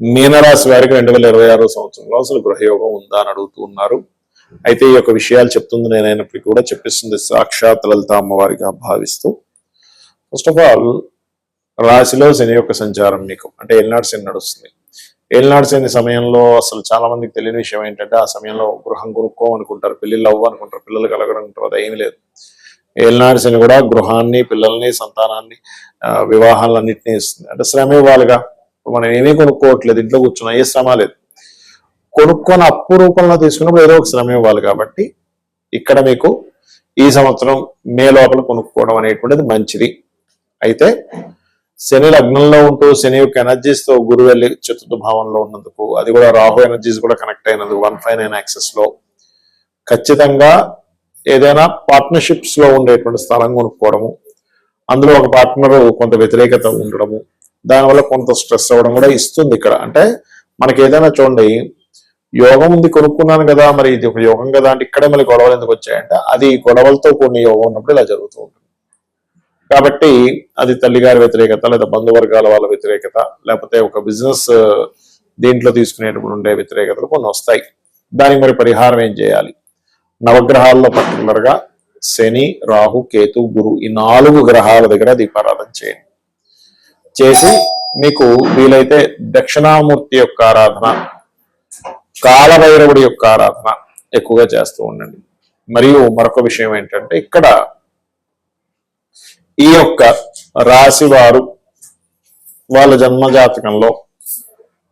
మీనరాశి వారికి రెండు వేల ఇరవై ఆరో సంవత్సరంలో అసలు గృహయోగం ఉందా అని అడుగుతూ ఉన్నారు. అయితే ఈ యొక్క విషయాలు చెప్తుంది నేనైనప్పటికీ కూడా చెప్పిస్తుంది సాక్షాత్ లలిత అమ్మవారిగా భావిస్తూ. ఫస్ట్ ఆఫ్ ఆల్ రాశిలో శని యొక్క సంచారం మీకు అంటే ఏలినాడు శని నడుస్తుంది. ఏలినాడు శని సమయంలో అసలు చాలా మందికి తెలియని విషయం ఏంటంటే ఆ సమయంలో గృహం కొనుక్కో అనుకుంటారు పెళ్ళిళ్ళు అవ్వ అనుకుంటారు పిల్లలు కలగడం అది ఏమీ లేదు. ఏలినాడు శని కూడా గృహాన్ని పిల్లల్ని సంతానాన్ని వివాహాలన్నింటినీ ఇస్తుంది. అంటే శ్రమ ఇవ్వాలిగా మనం ఏమీ కొనుక్కోవట్లేదు ఇంట్లో కూర్చున్నా ఏ శ్రమ లేదు. కొనుక్కొని అప్పు రూపంలో తీసుకున్నప్పుడు ఏదో ఒక శ్రమ ఇవ్వాలి కాబట్టి ఇక్కడ మీకు ఈ సంవత్సరం మే లోపల కొనుక్కోవడం అనేటువంటిది మంచిది. అయితే శని లగ్నంలో ఉంటూ శని యొక్క ఎనర్జీస్తో వెళ్ళి చతుర్థ భావంలో ఉన్నందుకు అది కూడా రాహు ఎనర్జీస్ కూడా కనెక్ట్ అయినందుకు వన్ ఫైవ్ నైన్ యాక్సెస్లో ఖచ్చితంగా ఏదైనా పార్ట్నర్షిప్స్లో ఉండేటువంటి స్థలం కొనుక్కోవడము అందులో ఒక పార్ట్నర్ కొంత వ్యతిరేకత ఉండడము దానివల్ల కొంత స్ట్రెస్ అవ్వడం కూడా ఇస్తుంది ఇక్కడ. అంటే మనకి ఏదైనా చూడండి యోగం ఉంది కొనుక్కున్నాను కదా మరి ఇది ఒక యోగం కదా అంటే ఇక్కడే మళ్ళీ గొడవలు ఎందుకు వచ్చాయంటే అది గొడవలతో కొన్ని యోగం ఉన్నప్పుడు ఇలా జరుగుతూ ఉంటుంది. కాబట్టి అది తల్లిగారి వ్యతిరేకత లేదా బంధువర్గాల వాళ్ళ వ్యతిరేకత లేకపోతే ఒక బిజినెస్ దీంట్లో తీసుకునేటప్పుడు ఉండే వ్యతిరేకతలు కొన్ని వస్తాయి. దానికి మరి పరిహారం ఏం చేయాలి? నవగ్రహాల్లో పర్టికులర్గా శని రాహు కేతు గురు ఈ నాలుగు గ్రహాల దగ్గర దీపారాధన చేయండి. చేసి మీకు వీలైతే దక్షిణామూర్తి యొక్క ఆరాధన కాలభైరవుడి యొక్క ఆరాధన ఎక్కువగా చేస్తూ ఉండండి. మరియు మరొక విషయం ఏంటంటే ఇక్కడ ఈ యొక్క రాశి వారు వాళ్ళ జన్మ జాతకంలో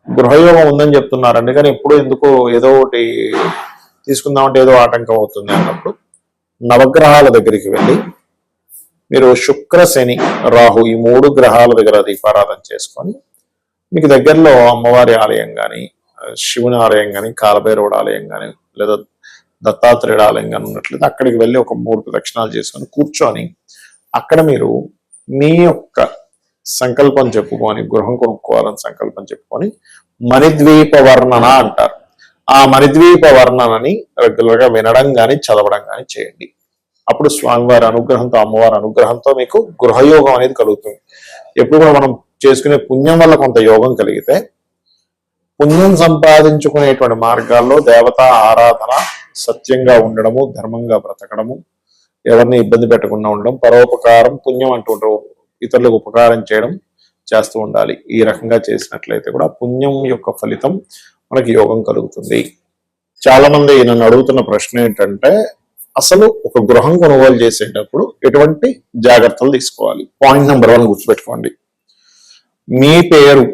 గృహయోగం ఉందని చెప్తున్నారండి. కానీ ఎప్పుడు ఎందుకో ఏదో ఒకటి తీసుకుందామంటే ఏదో ఆటంకం అవుతుంది అన్నప్పుడు నవగ్రహాల దగ్గరికి వెళ్ళి మీరు శుక్ర శని రాహు ఈ మూడు గ్రహాల దగ్గర దీపారాధన చేసుకొని మీకు దగ్గరలో అమ్మవారి ఆలయం కానీ శివుని ఆలయం కానీ కాలభైరవుడు ఆలయం కానీ లేదా దత్తాత్రేయుడు ఆలయం కానీ ఉన్నట్లయితే అక్కడికి వెళ్ళి ఒక మూడు ప్రదక్షిణాలు చేసుకొని కూర్చొని అక్కడ మీరు మీ యొక్క సంకల్పం చెప్పుకొని గృహం కొనుక్కోవాలని సంకల్పం చెప్పుకొని మణిద్వీప వర్ణన అంటారు. ఆ మణిద్వీప వర్ణనని రెగ్యులర్గా వినడం కానీ చదవడం కానీ చేయండి. అప్పుడు స్వామివారి అనుగ్రహంతో అమ్మవారి అనుగ్రహంతో మీకు గృహయోగం అనేది కలుగుతుంది. ఎప్పుడు కూడా మనం చేసుకునే పుణ్యం వల్ల కొంత యోగం కలిగితే పుణ్యం సంపాదించుకునేటువంటి మార్గాల్లో దేవతా ఆరాధన సత్యంగా ఉండడము ధర్మంగా బ్రతకడము ఎవరిని ఇబ్బంది పెట్టకుండా ఉండడం పరోపకారం పుణ్యం అంటుంటారు ఇతరులకు ఉపకారం చేయడం చేస్తూ ఉండాలి. ఈ రకంగా చేసినట్లయితే కూడా పుణ్యం యొక్క ఫలితం మనకి యోగం కలుగుతుంది. చాలా మంది నన్ను అడుగుతున్న ప్రశ్న ఏంటంటే అసలు ఒక గృహం కొనుగోలు చేసేటప్పుడు ఎటువంటి జాగ్రత్తలు తీసుకోవాలి? పాయింట్ నెంబర్ వన్ గుర్తుపెట్టుకోండి. మీ పేరు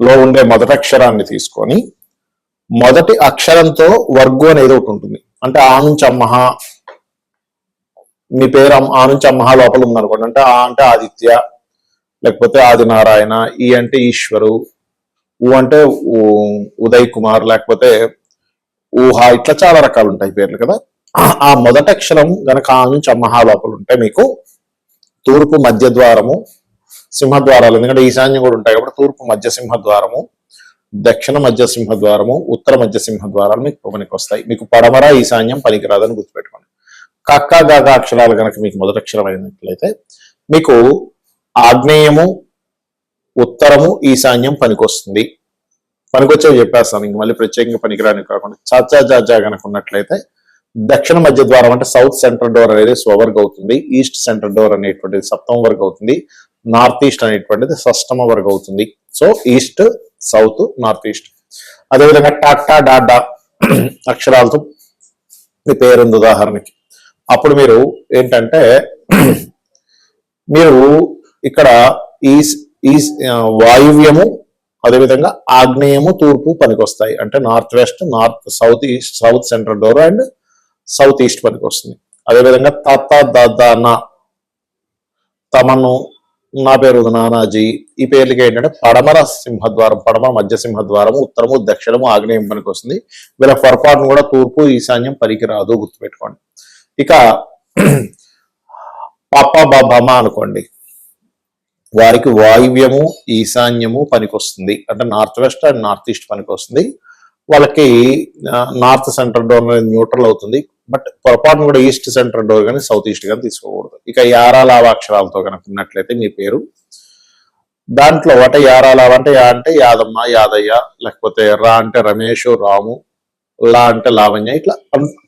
లో ఉండే మొదటి అక్షరాన్ని తీసుకొని మొదటి అక్షరంతో వర్గు అనేది ఒకటి ఉంటుంది. అంటే ఆ నుంచి అమ్మహ మీ పేరు ఆ నుంచి అమ్మహ లోపల ఉందనుకోండి. అంటే ఆ అంటే ఆదిత్య లేకపోతే ఆదినారాయణ ఈ అంటే ఈశ్వరు ఊ అంటే ఉదయ్ కుమార్ లేకపోతే ఊహ ఇట్లా చాలా రకాలు ఉంటాయి పేర్లు కదా. ఆ మొదట అక్షరం గనక నుంచి అమ్మహ లోపల ఉంటే మీకు. తూర్పు మధ్య ద్వారము సింహద్వారాలు. ఎందుకంటే ఈశాన్యం కూడా ఉంటాయి కాబట్టి తూర్పు మధ్య సింహద్వారము దక్షిణ మధ్య సింహద్వారము ఉత్తర మధ్య సింహద్వారాలు మీకు పనికి వస్తాయి. మీకు పడమర ఈశాన్యం పనికిరాదని గుర్తుపెట్టుకోండి. కక్క గాక అక్షరాలు కనుక మీకు మొదటి అక్షరం అయినట్లయితే మీకు ఆగ్నేయము ఉత్తరము ఈశాన్యం పనికొస్తుంది. పనికొచ్చేవి చెప్పేస్తాను ఇంక మళ్ళీ ప్రత్యేకంగా పనికిరాని కాకుండా. చాచా జాజా కనుక ఉన్నట్లయితే దక్షిణ మధ్య ద్వారం అంటే సౌత్ సెంట్రల్ డోర్ అనేది స్వవర్గ్ అవుతుంది. ఈస్ట్ సెంట్రల్ డోర్ అనేటువంటిది సప్తమ వర్గ్ అవుతుంది. నార్త్ ఈస్ట్ అనేటువంటిది షష్టమ వర్గ్ అవుతుంది. So east south north east అదేవిధంగా టాటా డాడా అక్షరాలతో మీ పేరుంది ఉదాహరణకి. అప్పుడు మీరు ఏంటంటే మీరు ఇక్కడ ఈ వాయువ్యము అదేవిధంగా ఆగ్నేయము తూర్పు పనికొస్తాయి. అంటే north west north south east south central door and south east పనికి వస్తుంది అదేవిధంగా తాత దాదాన తమను నా పేరు నానాజీ. ఈ పేర్లకి ఏంటంటే పడమర సింహద్వారం పడమ మధ్య సింహద్వారము ఉత్తరము దక్షిణము ఆగ్నేయం పనికి వస్తుంది వీళ్ళ పొరపాటును కూడా తూర్పు ఈశాన్యం పనికి రాదు గుర్తుపెట్టుకోండి. ఇక పాప బాబమ్మ అనుకోండి. వారికి వాయువ్యము ఈశాన్యము పనికొస్తుంది. అంటే north west and north east పనికొస్తుంది. వాళ్ళకి నార్త్ సెంటర్ డోర్ అనేది న్యూట్రల్ అవుతుంది. బట్ పొరపాటును కూడా ఈస్ట్ సెంటర్ డోర్ కానీ సౌత్ ఈస్ట్ కానీ తీసుకోకూడదు. ఇక యారా లాభాక్షరాలతో కనుక ఉన్నట్లయితే మీ పేరు. దాంట్లో వట యారాల అంటే యా అంటే యాదమ్మ యాదయ్య లేకపోతే రా అంటే రమేష్ రాము లా అంటే లావణ్య ఇట్లా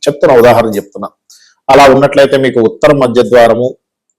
చెప్తున్నా ఉదాహరణ చెప్తున్నా. అలా ఉన్నట్లయితే మీకు ఉత్తర మధ్య ద్వారము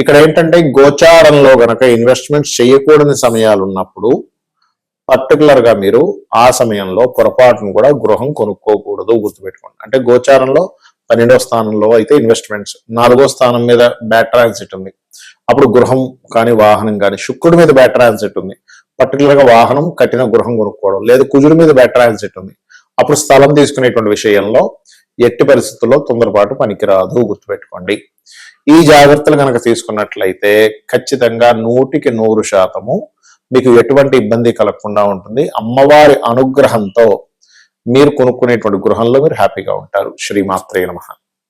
ఇక్కడ ఏంటంటే గోచారంలో గనక ఇన్వెస్ట్మెంట్స్ చేయకూడని సమయాలు ఉన్నప్పుడు పర్టికులర్గా మీరు ఆ సమయంలో పొరపాటును కూడా గృహం కొనుక్కోకూడదు గుర్తుపెట్టుకోండి. అంటే గోచారంలో పన్నెండో స్థానంలో అయితే ఇన్వెస్ట్మెంట్స్ నాలుగో స్థానం మీద బ్యాడ్ ట్రాన్సిట్ ఉంది. అప్పుడు గృహం కానీ వాహనం కానీ శుక్రుడి మీద బ్యాడ్ ట్రాన్సిట్ ఉంది. పర్టికులర్గా వాహనం కట్టిన గృహం కొనుక్కోవడం లేదు కుజుడి మీద బ్యాడ్ ట్రాన్సిట్ ఉంది. అప్పుడు స్థలం తీసుకునేటువంటి విషయంలో ఎట్టి పరిస్థితుల్లో తొందరపాటు పనికిరాదు గుర్తుపెట్టుకోండి. ఈ జాగ్రత్తలు కనుక తీసుకున్నట్లయితే ఖచ్చితంగా నూటికి నూరు శాతము మీకు ఎటువంటి ఇబ్బంది కలగకుండా ఉంటుంది. అమ్మవారి అనుగ్రహంతో మీరు కొనుక్కునేటువంటి గృహంలో మీరు హ్యాపీగా ఉంటారు. శ్రీమాత్రే నమహా